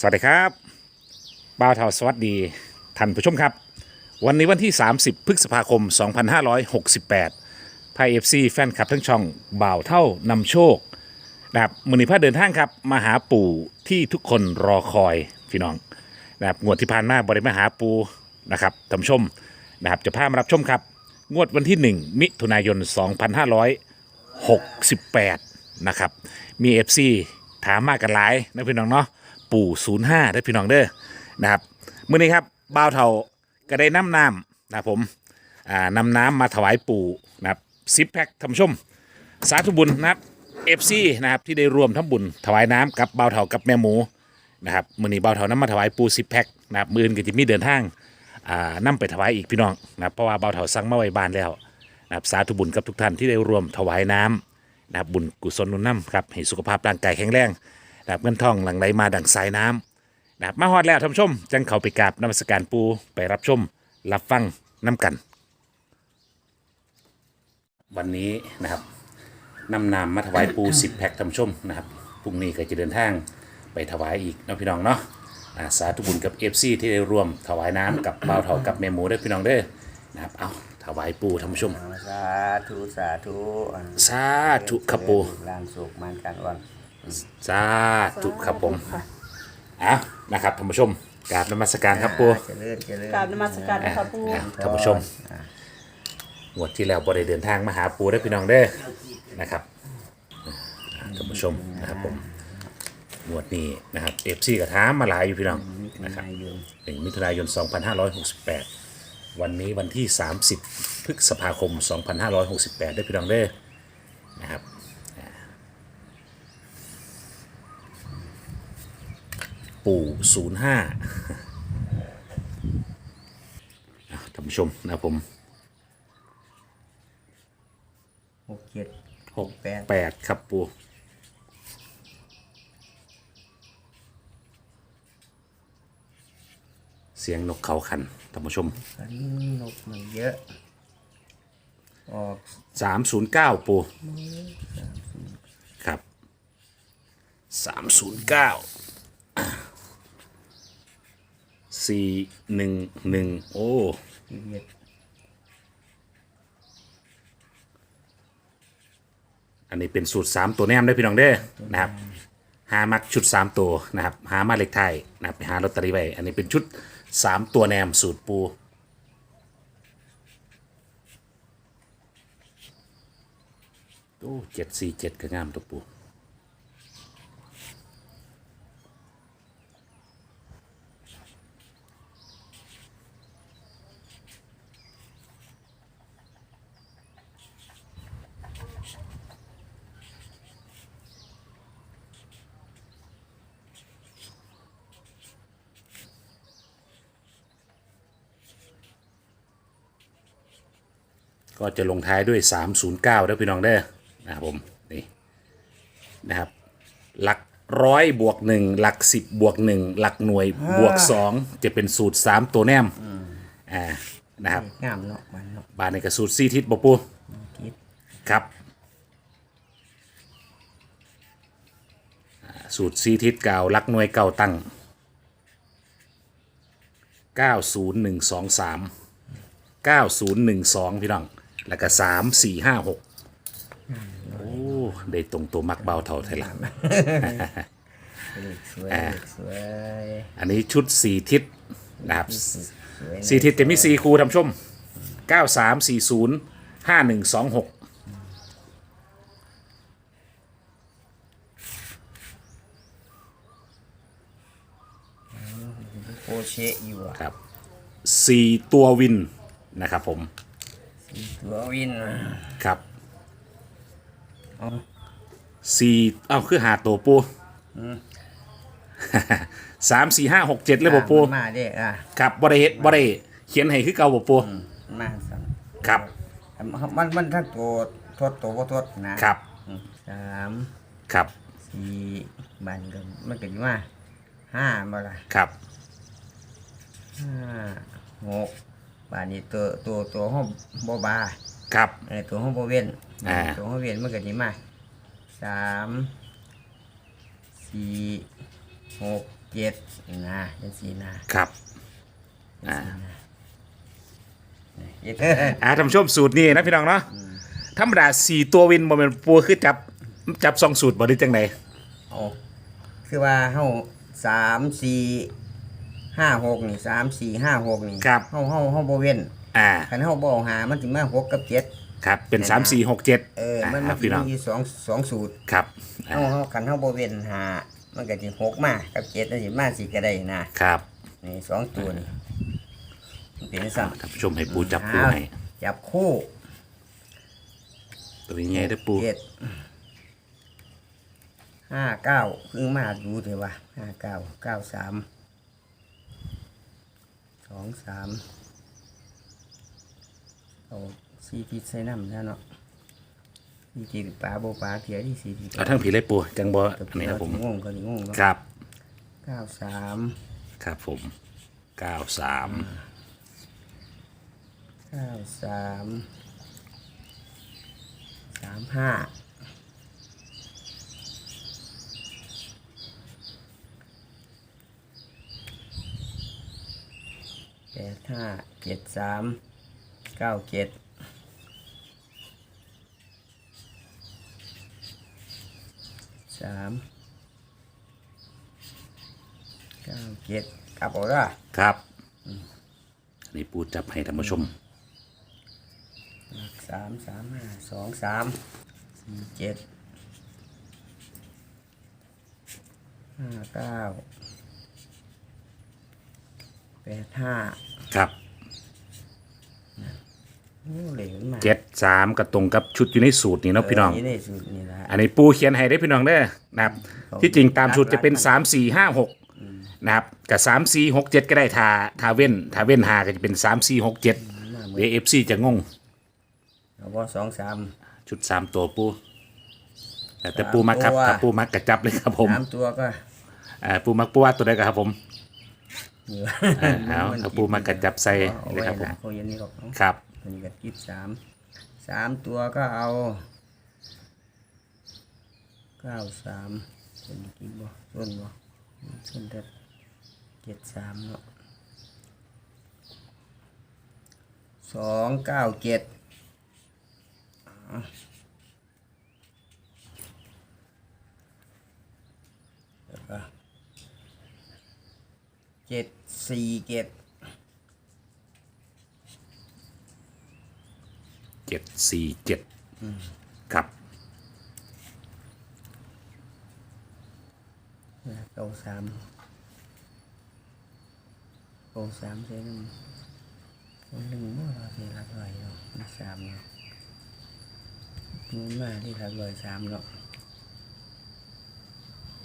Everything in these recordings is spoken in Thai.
สวัสดีครับบ่าวเทาสวัสดีท่านผู้ชมครับ วันนี้วันที่ 30 พฤษภาคม 2568พายเอฟซีแฟนคลับทั้งช่องบ่าวเท่านำโชคนะครับมือนีพาเดินทางครับมาหาปู่ที่ทุกคนรอคอยพี่น้องนะครับงวดที่ผ่านมาบริมาหาปูนะครับท่านผู้ชมนะครับจะพามารับชมครับ งวดวันที่ 1 มิถุนายน 2568 นะครับมี FC ถามมากกันหลายนะพี่น้องเนาะ ปู่05ได้พี่น้องเด้อนะครับมื้อนี้ครับบ่าวเทาก็ได้น้ำน้ำนะผมอ่านำน้ำมาถวายปู่นะครับซิปแพ็คทำชม สาธุบุญนะครับ FC นะครับที่ได้รวมทั้งบุญถวายน้ำกับบ่าวเทากับแม่หมูนะครับมื้อนี้บ่าวเทาน้ำมาถวายปู่ซิปแพ็คนะครับมื้ออื่นก็จะมีเดินทางอ่านำไปถวายอีกพี่น้องนะครับเพราะว่าบ่าวเทาสั่งมาไว้บ้านแล้วนะครับสาธุบุญกับทุกท่านที่ได้รวมถวายน้ำนะครับบุญกุศลนุนนำครับให้สุขภาพร่างกายแข็งแรง นะครับเงินทองหลั่งไหลมาดังสายน้ำนะครับมาฮอดแล้วท่านผู้ชม จังเข้าไปกราบนมัสการปูไปรับชม รับฟังน้ำกัน วันนี้นะครับนำนามมาถวายปู 10 แพ็คท่านผู้ชมนะครับพรุ่งนี้ก็จะเดินทางไปถวายอีกเนาะพี่น้องเนาะอ่าสาธุบุญกับเอฟซีที่ได้ร่วมถวายน้ำกับเบาวเถากับแม่หมูเด้อพี่น้องเด้อนะครับเอาถวายปูท่านผู้ชม สาธุ สาธุอันสาธุครับปู ร่างสุขมันกันวัน สาธุครับผมอะนะครับท่านผู้ชมกราบนมัสการครับปู เจริญเจริญ กราบนมัสการนะครับปู่อะท่านผู้ชมงวดที่แล้วบ่ได้เดินทางมาหาปูได้อพี่น้องเด้อนะครับอะท่านผู้ชมนะครับผมงวดนี้นะครับเอฟซีกระถามมาหลายอยู่พี่น้องนะครับนายยนหนึ่งมิถุนายน 2568 วันนี้วันที่ 30 พฤษภาคม 2568ได้อพี่น้องเด้อนะครับ ปู่ศูนย์ห้าท่านผู้ชมนะครับผมหกเจ็ดหกแปดแปดครับปู่เสียงนกเขาขันท่านผู้ชมอันนี้นกมันเยอะ ออกสามศูนย์เก้าปู่ครับสามศูนย์เก้า สี่หนึ่งหนึ่งโอ้ชีวิตอันนี้เป็นสูตร3ตัวแนมได้อพี่น้องเด้อนะครับ หามักชุด3ตัวนะครับ หามาเล็กไทยนะครับไปหาลอตเตอรี่ไว้อันนี้เป็นชุด3ตัวแนมสูตรปู โอ้เจ็ดสี่เจ็ดก็งามตัวปู ก็จะลงท้ายด้วย 309ได้อพี่น้องเด้อนะครับผมนี่นะครับหลักร้อยบวกหนึ่งหลักสิบบวกหนึ่งหลักหน่วยบวกสองจะเป็นสูตร3ตัวแนมอ่านะครับงามเนาะมันเนาะบานในกระสูตรซีทิศบปูคิดครับอ่าสูตรซีทิศเก่าลักหน่วยเก่าตั้ง 90123 9012 พี่น้อง แล้วก็3456โอ้ได้ตรงตัวมักเบาเท่าไทยละสวยสวยอันนี้ชุด4ทิศนะครับสวย4ทิศจะมี4คูทำชม9340 5126โอเชะอยู่อะครับสี่ตัววินนะครับผม ตัววินครับเอาสี่เอ้าคือหาตัวปูสามสี่ห้าหกเจ็ดเลยบ่ปูอะมาเด้อะครับบริเฮ็ดบริเขียนให้คือเก่าบ่ปูมาสั่งครับมันมันทั้งตัวทดตัวบ่ทดนะครับอืมสามครับสี่บันกันมันก็อยู่มาห้าบ่ล่ะครับ ห้าหก บานนี้ตัวตัวตัวห้องบ่บาครับ เออตัวห้องบ่เว้นอ่า ตัวห้องเว้นมันก็สิมาสามสี่หกเจ็ดนะจังสี่นะครับจังสี่นะเจ็ดอ่าท่านผู้ชมสูตรนี้นะพี่น้องเนาะธรรมดาสี่ตัววินบ่แม่นปูคือจับจับสองสูตรบ่ได้จังไดเอาคือว่าเฮาสามสี่ ห้าหกนี่สามสี่ห้าหกนี่ครับ เฮาเฮาเฮาบ่เว้นอ่า คันเฮาบ่เอาหามันถึงมาหกกับเจ็ด ครับ เป็นสามสี่หกเจ็ดเออมันคมัรันบสิพี่น้อง มีสองสองสูตรครับอ่าเฮาเฮาคันเฮาบ่เว้นหามันก็สิหกมากับเจ็ดนั่นสิมาสิก็ได้นะครับ นี่สองตัวนี่มันเป็นสั่นท่านผู้ชมให้ปูจับปูให้จับคู่ตัวนี้ไงเด้อปู เจ็ดห้าเก้าเพิ่งมาดูเถอะว่าห้าเก้าเก้าสาม สองสามเอาสี่ทิศใส่น้ำแล้วเนาะสี่ทิศปลาโบปลาเถียที่สี่ทิศเอาทั้งผีเลยปูจังบ่กับอันนี้นะผมงงก็นี่งงเนาะครับ เก้าสามครับผมเก้าสามเก้าสามสามห้า แปดห้าเจ็ดสามเก้าเจ็ดสามเก้าเจ็ดกลับเอาละครับอันนี้ปูจับให้ท่านผู้ชม สามสามห้าสองสามสี่เจ็ดห้าเก้า แปดห้าครับโอ้เหลวมาเจ็ดสามกระตรงกับชุดอยู่ในสูตรนี่เนาะพี่น้องเนี่สุดนี่ละอันนี้ปูเขียนให้ได้อพี่น้องเด้อนะครับ ที่จริงตามชุดจะเป็นสามสี่ห้าหกนะครับกับสามสี่หกเจ็ดก็ได้ทาทาเว้นทาเว้นหาก็จะเป็นสามสี่หกเจ็ดมาเหมือเดี๋ยวนเอฟซีจะงง เอาว่าสองสาม ชุดสามตัวปูแต่แต่ปูมักครับสามตัว ถ้าปูมักกระจับเลยครับผมสามตัวก็ อ่าปูมักปูว่าตัวใดก็ครับผมนี่ อ่าเอาเอาปูมากระจับใส่เอาเลยไว้ครับผมนะเขาเย็นนี่หรอกเนาะครับตัวนี้ก็คิดสามสามตัวก็เอาเก้าสามตัวนี้คิดบ่ส่วนบ่ส่วนแต่เจ็ดสามเนาะสองเก้าเจ็ดเอาแล้วก็ เจ็ดสี่เจ็ดเจ็ดสี่เจ็ดครับเก้าสามเก้าสามเส้นงคนหนึ่งเมื่อเราที่รักลอยเนาะมันสามเนาะมันมาที่รักลอยสามเนาะ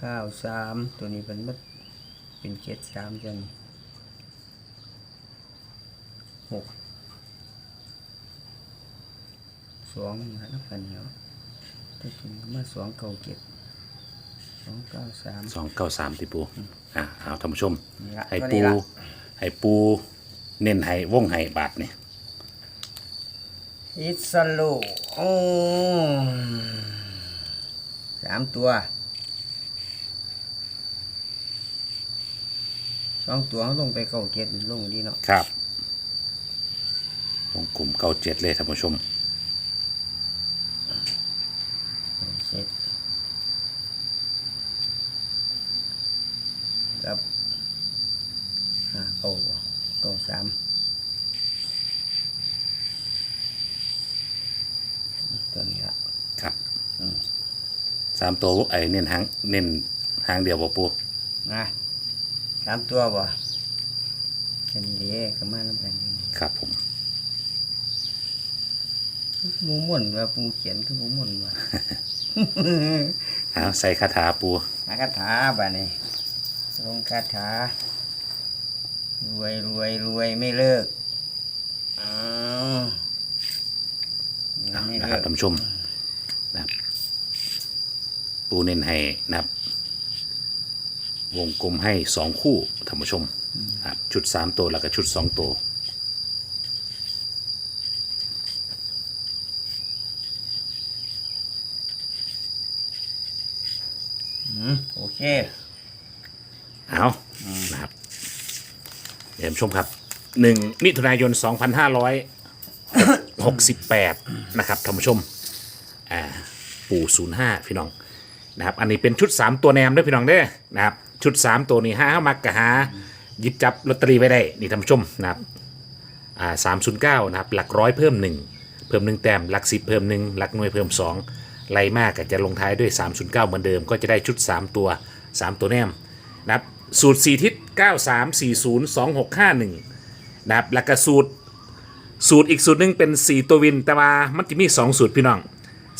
เก้าสามตัวนี้เป็นมัด เป็นเจ็ดสามจังหกสองนะนับกันเนาะถ้าถึงมาสองเก้าเจ็ดสองเก้าสาม สองเก้าสามที่ปูอ่าเอาท่านผู้ชม นี่ละให้ตัวปู นี้ละให้ปู เน้นให้วงให้บาทนี่อิสโลโอ้สามตัว สองตัวเขาลงไปเก้าเจ็ดลงดีเนาะครับวงกลุ่มเก้าเจ็ดเลยท่านผู้ชม เจ็ดครับห้าเก้าบ่เก้าสามตัวนี้ละครับสามตัวไอ้เน้นหางเน้นหางเดียวบ่ปูนะสามตัวบ่แค่นี้เด้ก็มาแล้วแบบนี้ครับผมหมูม่วนว่าปูเขียนคือหมูม่วนว่า เอาใส่คาถาปู อาคาถาบ่านี่ลงคาถารวยรวยรวยไม่เลิกอ้าวรวยไม่นะคเลิรับกท่านผู้ชมนะครับปูเน้นให้นะครับ วงกลมให้สองคู่ท่านผู้ชมครับชุดสามตัวแล้วก็ชุดสองตัวอืมโอเค เอานะครับเดี๋ยวชมครับหนึ่งมิถุนายน2568นะครับท่านผู้ชมอ่าปู่05พี่น้องนะครับ อันนี้เป็นชุด3ตัวแนมด้วยพี่น้องเด้อนะครับ ชุด3ตัวนี้ห้ามักกะหาหยิบจับลอตเตอรี่ไว้ได้ นี่ท่านผู้ชมนะครับอ่า309นย์เก้านะครับหลักร้อยเพิ่ม1เพิ่ม1แต้มหลัก10เพิ่ม1หลักหน่วยเพิ่ม2ไล่มากก็จะลงท้ายด้วย 309 เหมือนเดิม ก็จะได้ชุด 3 ตัว 3 ตัวแนมนะครับสูตร 4 ทิศ 93402651นะครับแล้วก็สูตร สูตรอีกสูตรหนึ่งเป็น 4 ตัววิน แต่ว่ามันจะมี 2 สูตรพี่น้อง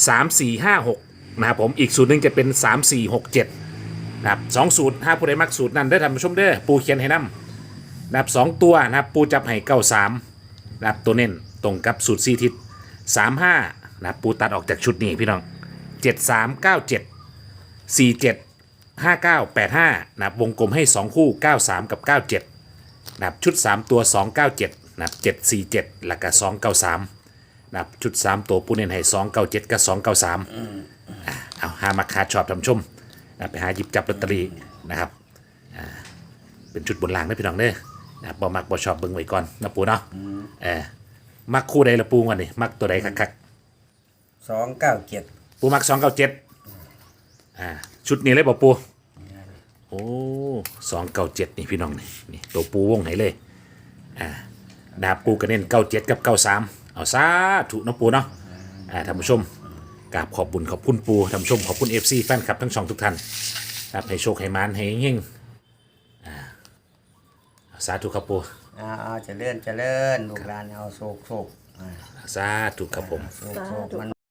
3 4 5 6 นะครับผม อีกสูตรหนึ่งจะเป็น 3 4 6 7 นะครับสองสูตรถ้าผู้ใดมักสูตรนั้นได้อท่านผู้ชมเด้อปูเขียนให้นํนะครับสองตัวนะครับปูจับให้เก้าสามนะครับตัวเน้นตรงกับสูตร4ทิศ3 5นะครับปูตัดออกจากชุดนี้พี่น้อง7 3 9 7 4 7 5 9 8 5นะครับวงกลมให้2คู่93กับ97นะครับชุด3ตัว297นะครับ747แล้วก็293นะครับชุด3ตัวปูเน้นให้297กับ293อะเอาหามาคาชอบทำชม นะไปหาหยิบจับลอตเตอรี่นะครับอ่าเป็นชุดบนล่างนะพี่น้องเด้อนะครับบ่มักบ่ชอบเบิ่งไว้ก่อนนะปูเนาะเออมักคู่ใดละปูวันนี้มักตัวใดคักสองเก้าเจ็ดๆปูมัก297อ่าชุดนี้เลยบ่ปูโอ้297นี่พี่น้องนี่นี่ตัวปูวงไหนเลยดาบปูกระเน้นเก้าเจ็ดกับเก้าสามเอาซาถูกนาะปูเนาะอ่าท่านผู้ชม กราบขอบบุญขอบคุณปูท่านผู้ชมขอบคุณเอฟซีแฟนคลับทั้งสองทุกท่านครับให้โชคให้มานให้เฮงอ่าเอาสาธุครับปูเอาเอาเจะเลื่อนจะเลื่อนลูกหลานเอาโศกโศกอ่าสาธุครับผม โศกโศกมัน